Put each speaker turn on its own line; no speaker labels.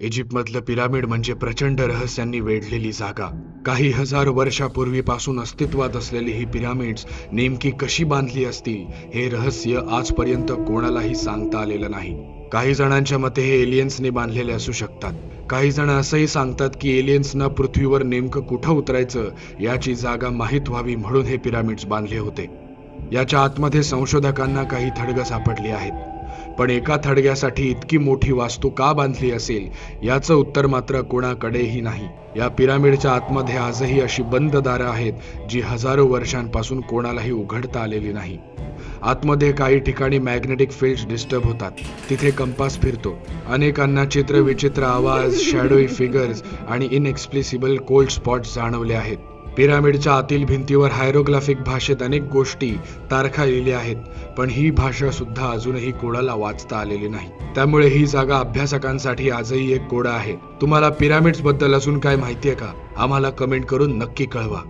इजिप्तमधलं pyramid म्हणजे प्रचंड रहस्यांनी वेढलेली जागा. काही हजार वर्षापूर्वीपासून अस्तित्वात असलेली ही पिरामिड्स नेमकी कशी बांधली असतील हे रहस्य आजपर्यंत कोणालाही सांगता आलेलं नाही. काही जणांच्या मते हे एलियन्सने बांधलेले असू शकतात. काही जण असंही सांगतात की एलियन्सना पृथ्वीवर नेमकं कुठं उतरायचं याची जागा माहीत व्हावी म्हणून हे पिरामिड्स बांधले होते. याच्या आतमध्ये संशोधकांना काही थडगं सापडली आहेत. पण एका थडग्यासाठी इतकी मोठी वास्तू का बांधली असेल? याचं उत्तर मात्र कोणाकडेही नाही. या पिरामिडच्या आतमध्ये आजही अशी बंद दारं आहेत जी हजारो वर्षांपासून कोणालाही उघडता आलेली नाही. आतमध्ये काही ठिकाणी मॅग्नेटिक फील्ड डिस्टर्ब होतात. तिथे कंपास फिरतो. अनेकांना चित्रविचित्र आवाज शॅडोई फिगर्स आणि इनएक्सप्लिसिबल कोल्ड स्पॉट्स जाणवले आहेत. पिरामिडच्या आतील भिंतीवर हायरोग्राफिक भाषेत अनेक गोष्टी तारखा लिहिल्या आहेत पण ही भाषा सुद्धा अजूनही कोणाला वाचता आलेली नाही. त्यामुळे ही जागा अभ्यासकांसाठी आजही एक कोडा आहे. तुम्हाला पिरामिड्सबद्दल अजून काय माहितीये का? आम्हाला कमेंट करून नक्की कळवा.